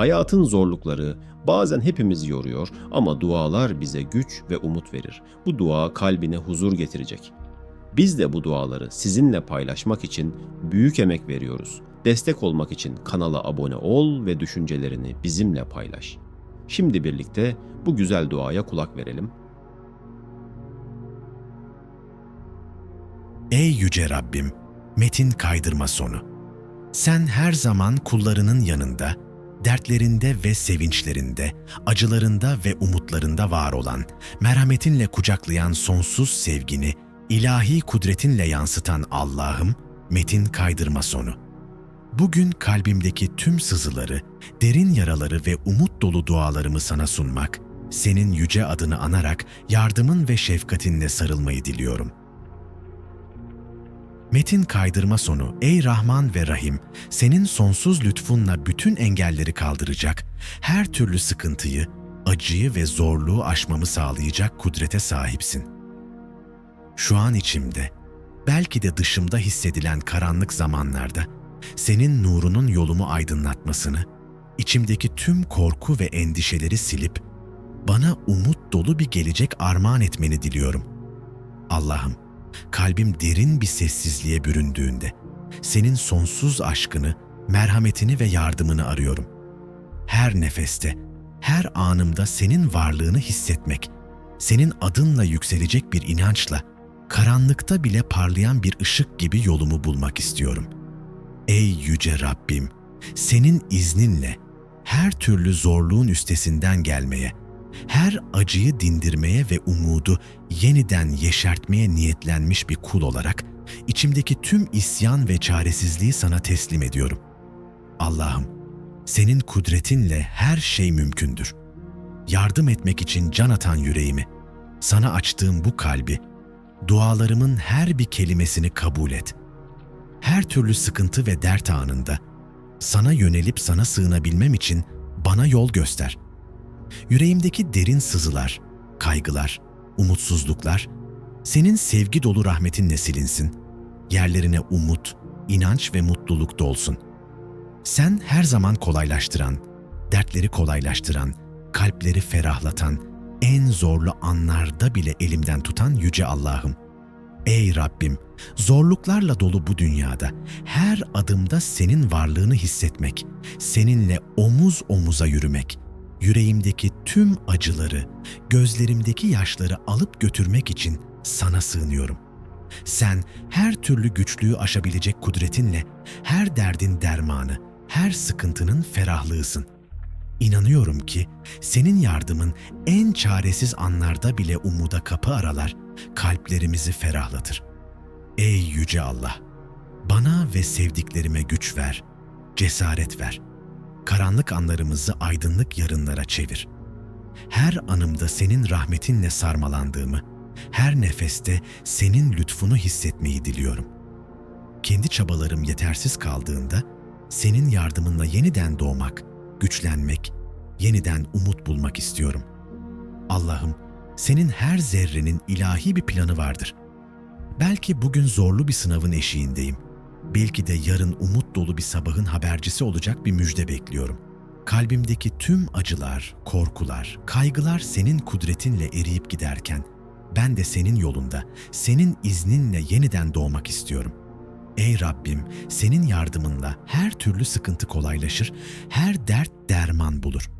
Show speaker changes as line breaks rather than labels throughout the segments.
Hayatın zorlukları bazen hepimizi yoruyor ama dualar bize güç ve umut verir. Bu dua kalbine huzur getirecek. Biz de bu duaları sizinle paylaşmak için büyük emek veriyoruz. Destek olmak için kanala abone ol ve düşüncelerini bizimle paylaş. Şimdi birlikte bu güzel duaya kulak verelim.
Ey yüce Rabbim, metin kaydırma sonu. Sen her zaman kullarının yanında, dertlerinde ve sevinçlerinde, acılarında ve umutlarında var olan, merhametinle kucaklayan sonsuz sevgini, ilahi kudretinle yansıtan Allah'ım, metin kaydırma sonu. Bugün kalbimdeki tüm sızıları, derin yaraları ve umut dolu dualarımı sana sunmak, senin yüce adını anarak yardımın ve şefkatinle sarılmayı diliyorum.'' Metin kaydırma sonu ey Rahman ve Rahim senin sonsuz lütfunla bütün engelleri kaldıracak, her türlü sıkıntıyı, acıyı ve zorluğu aşmamı sağlayacak kudrete sahipsin. Şu an içimde, belki de dışımda hissedilen karanlık zamanlarda senin nurunun yolumu aydınlatmasını, içimdeki tüm korku ve endişeleri silip bana umut dolu bir gelecek armağan etmeni diliyorum. Allah'ım kalbim derin bir sessizliğe büründüğünde senin sonsuz aşkını, merhametini ve yardımını arıyorum. Her nefeste, her anımda senin varlığını hissetmek, senin adınla yükselecek bir inançla, karanlıkta bile parlayan bir ışık gibi yolumu bulmak istiyorum. Ey yüce Rabbim, senin izninle her türlü zorluğun üstesinden gelmeye, her acıyı dindirmeye ve umudu yeniden yeşertmeye niyetlenmiş bir kul olarak içimdeki tüm isyan ve çaresizliği sana teslim ediyorum. Allah'ım, senin kudretinle her şey mümkündür. Yardım etmek için can atan yüreğimi, sana açtığım bu kalbi, dualarımın her bir kelimesini kabul et. Her türlü sıkıntı ve dert anında sana yönelip sana sığınabilmem için bana yol göster.'' Yüreğimdeki derin sızılar, kaygılar, umutsuzluklar senin sevgi dolu rahmetinle silinsin. Yerlerine umut, inanç ve mutluluk dolsun. Sen her zaman kolaylaştıran, dertleri kolaylaştıran, kalpleri ferahlatan, en zorlu anlarda bile elimden tutan yüce Allah'ım. Ey Rabbim, zorluklarla dolu bu dünyada her adımda senin varlığını hissetmek, seninle omuz omuza yürümek, yüreğimdeki tüm acıları, gözlerimdeki yaşları alıp götürmek için sana sığınıyorum. Sen her türlü güçlüğü aşabilecek kudretinle her derdin dermanı, her sıkıntının ferahlığısın. İnanıyorum ki senin yardımın en çaresiz anlarda bile umuda kapı aralar, kalplerimizi ferahlatır. Ey yüce Allah! Bana ve sevdiklerime güç ver, cesaret ver.'' Karanlık anlarımızı aydınlık yarınlara çevir. Her anımda senin rahmetinle sarmalandığımı, her nefeste senin lütfunu hissetmeyi diliyorum. Kendi çabalarım yetersiz kaldığında senin yardımınla yeniden doğmak, güçlenmek, yeniden umut bulmak istiyorum. Allah'ım, senin her zerrenin ilahi bir planı vardır. Belki bugün zorlu bir sınavın eşiğindeyim.'' Belki de yarın umut dolu bir sabahın habercisi olacak bir müjde bekliyorum. Kalbimdeki tüm acılar, korkular, kaygılar senin kudretinle eriyip giderken ben de senin yolunda, senin izninle yeniden doğmak istiyorum. Ey Rabbim, senin yardımınla her türlü sıkıntı kolaylaşır, her dert derman bulur.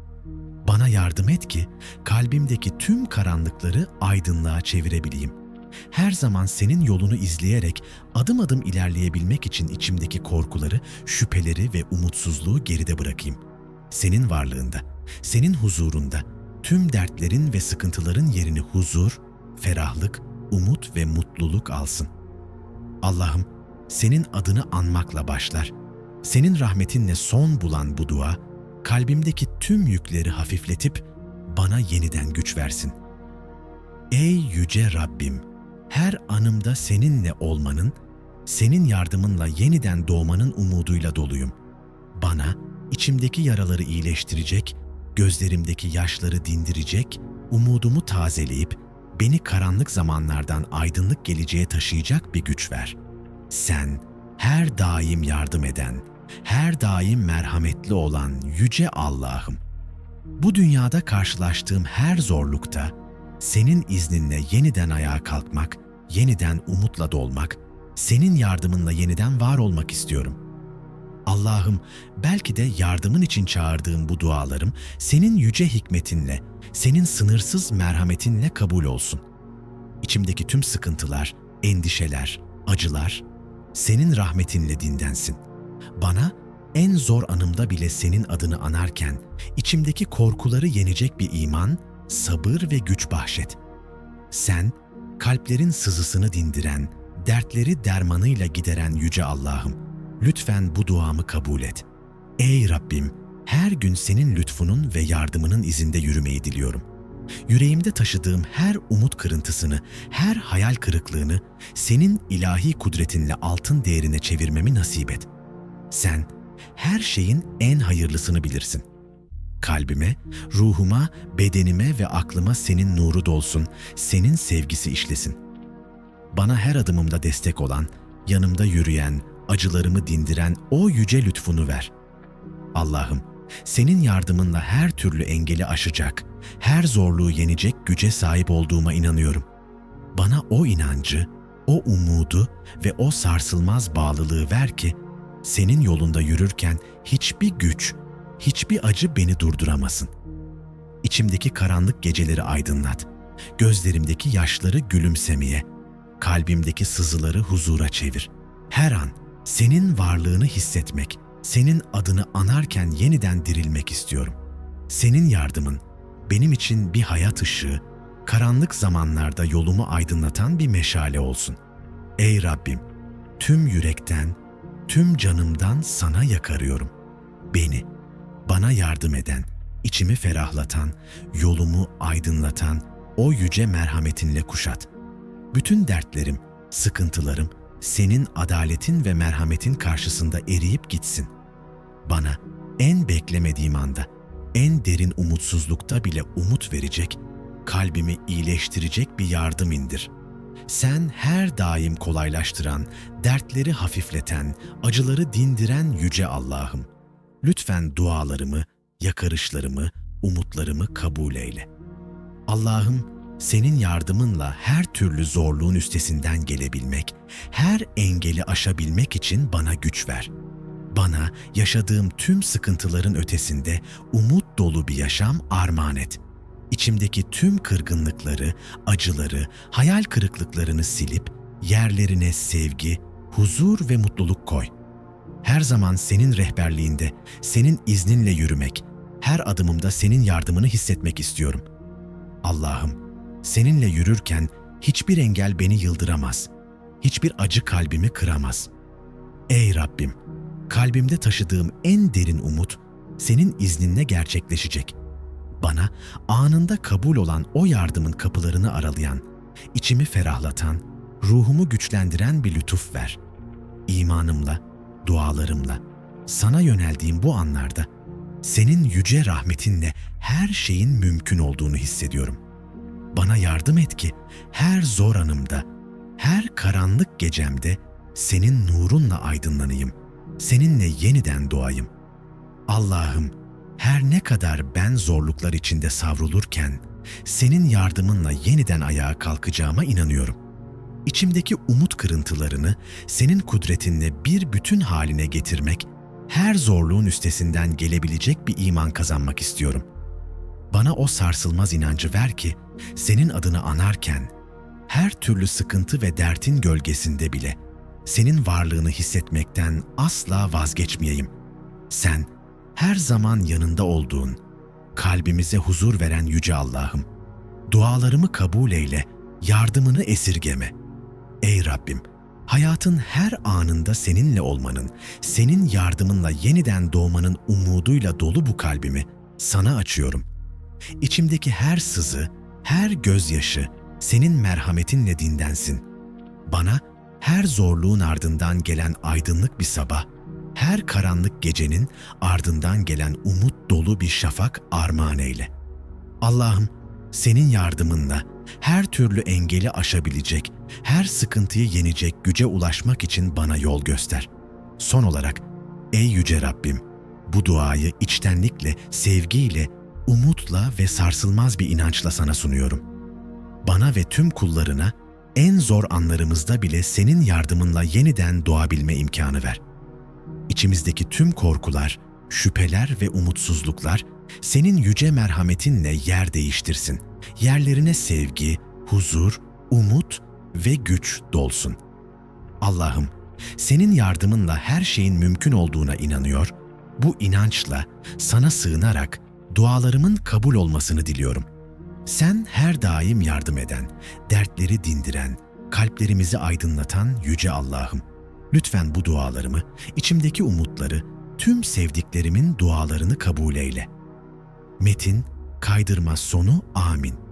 Bana yardım et ki kalbimdeki tüm karanlıkları aydınlığa çevirebileyim her zaman senin yolunu izleyerek adım adım ilerleyebilmek için içimdeki korkuları, şüpheleri ve umutsuzluğu geride bırakayım. Senin varlığında, senin huzurunda tüm dertlerin ve sıkıntıların yerini huzur, ferahlık, umut ve mutluluk alsın. Allah'ım, senin adını anmakla başlar. Senin rahmetinle son bulan bu dua, kalbimdeki tüm yükleri hafifletip bana yeniden güç versin. Ey yüce Rabbim, her anımda seninle olmanın, senin yardımınla yeniden doğmanın umuduyla doluyum. Bana içimdeki yaraları iyileştirecek, gözlerimdeki yaşları dindirecek, umudumu tazeleyip beni karanlık zamanlardan aydınlık geleceğe taşıyacak bir güç ver. Sen her daim yardım eden, her daim merhametli olan yüce Allah'ım. Bu dünyada karşılaştığım her zorlukta senin izninle yeniden ayağa kalkmak, yeniden umutla dolmak, senin yardımınla yeniden var olmak istiyorum. Allah'ım belki de yardımın için çağırdığım bu dualarım senin yüce hikmetinle, senin sınırsız merhametinle kabul olsun. İçimdeki tüm sıkıntılar, endişeler, acılar senin rahmetinle dindensin. Bana en zor anımda bile senin adını anarken içimdeki korkuları yenecek bir iman, sabır ve güç bahşet. Sen kalplerin sızısını dindiren, dertleri dermanıyla gideren yüce Allah'ım. Lütfen bu duamı kabul et. Ey Rabbim, her gün senin lütfunun ve yardımının izinde yürümeyi diliyorum. Yüreğimde taşıdığım her umut kırıntısını, her hayal kırıklığını senin ilahi kudretinle altın değerine çevirmemi nasip et. Sen her şeyin en hayırlısını bilirsin. Kalbime, ruhuma, bedenime ve aklıma senin nuru dolsun, senin sevgisi işlesin. Bana her adımımda destek olan, yanımda yürüyen, acılarımı dindiren o yüce lütfunu ver. Allah'ım, senin yardımınla her türlü engeli aşacak, her zorluğu yenecek güce sahip olduğuma inanıyorum. Bana o inancı, o umudu ve o sarsılmaz bağlılığı ver ki senin yolunda yürürken hiçbir güç, hiçbir acı beni durduramasın. İçimdeki karanlık geceleri aydınlat. Gözlerimdeki yaşları gülümsemeye, kalbimdeki sızıları huzura çevir. Her an senin varlığını hissetmek, senin adını anarken yeniden dirilmek istiyorum. Senin yardımın benim için bir hayat ışığı, karanlık zamanlarda yolumu aydınlatan bir meşale olsun. Ey Rabbim, tüm yürekten, tüm canımdan sana yakarıyorum. Beni, bana yardım eden, içimi ferahlatan, yolumu aydınlatan o yüce merhametinle kuşat. Bütün dertlerim, sıkıntılarım senin adaletin ve merhametin karşısında eriyip gitsin. Bana en beklemediğim anda, en derin umutsuzlukta bile umut verecek, kalbimi iyileştirecek bir yardım indir. Sen her daim kolaylaştıran, dertleri hafifleten, acıları dindiren yüce Allah'ım. Lütfen dualarımı, yakarışlarımı, umutlarımı kabul eyle. Allah'ım, senin yardımınla her türlü zorluğun üstesinden gelebilmek, her engeli aşabilmek için bana güç ver. Bana yaşadığım tüm sıkıntıların ötesinde umut dolu bir yaşam armağan et. İçimdeki tüm kırgınlıkları, acıları, hayal kırıklıklarını silip yerlerine sevgi, huzur ve mutluluk koy. Her zaman senin rehberliğinde, senin izninle yürümek, her adımımda senin yardımını hissetmek istiyorum. Allah'ım, seninle yürürken hiçbir engel beni yıldıramaz. Hiçbir acı kalbimi kıramaz. Ey Rabbim, kalbimde taşıdığım en derin umut senin izninle gerçekleşecek. Bana anında kabul olan o yardımın kapılarını aralayan, içimi ferahlatan, ruhumu güçlendiren bir lütuf ver. İmanımla, dualarımla, sana yöneldiğim bu anlarda senin yüce rahmetinle her şeyin mümkün olduğunu hissediyorum. Bana yardım et ki her zor anımda, her karanlık gecemde senin nurunla aydınlanayım. Seninle yeniden doğayım. Allah'ım, her ne kadar ben zorluklar içinde savrulurken senin yardımınla yeniden ayağa kalkacağıma inanıyorum. İçimdeki umut kırıntılarını senin kudretinle bir bütün haline getirmek, her zorluğun üstesinden gelebilecek bir iman kazanmak istiyorum. Bana o sarsılmaz inancı ver ki senin adını anarken her türlü sıkıntı ve dertin gölgesinde bile senin varlığını hissetmekten asla vazgeçmeyeyim. Sen her zaman yanında olduğun, kalbimize huzur veren yüce Allah'ım. Dualarımı kabul eyle, yardımını esirgeme. Ey Rabbim, hayatın her anında seninle olmanın, senin yardımınla yeniden doğmanın umuduyla dolu bu kalbimi sana açıyorum. İçimdeki her sızı, her gözyaşı senin merhametinle dindensin. Bana her zorluğun ardından gelen aydınlık bir sabah, her karanlık gecenin ardından gelen umut dolu bir şafak armağan eyle. Allah'ım, senin yardımınla her türlü engeli aşabilecek, her sıkıntıyı yenecek güce ulaşmak için bana yol göster. Son olarak, Ey yüce Rabbim, bu duayı içtenlikle, sevgiyle, umutla ve sarsılmaz bir inançla sana sunuyorum. Bana ve tüm kullarına en zor anlarımızda bile senin yardımınla yeniden doğabilme imkanı ver. İçimizdeki tüm korkular, şüpheler ve umutsuzluklar senin yüce merhametinle yer değiştirsin. Yerlerine sevgi, huzur, umut ve güç dolsun. Allah'ım, senin yardımınla her şeyin mümkün olduğuna inanıyor, bu inançla sana sığınarak dualarımın kabul olmasını diliyorum. Sen her daim yardım eden, dertleri dindiren, kalplerimizi aydınlatan yüce Allah'ım. Lütfen bu dualarımı, içimdeki umutları, tüm sevdiklerimin dualarını kabul eyle. Metin, kaydırma sonu amin.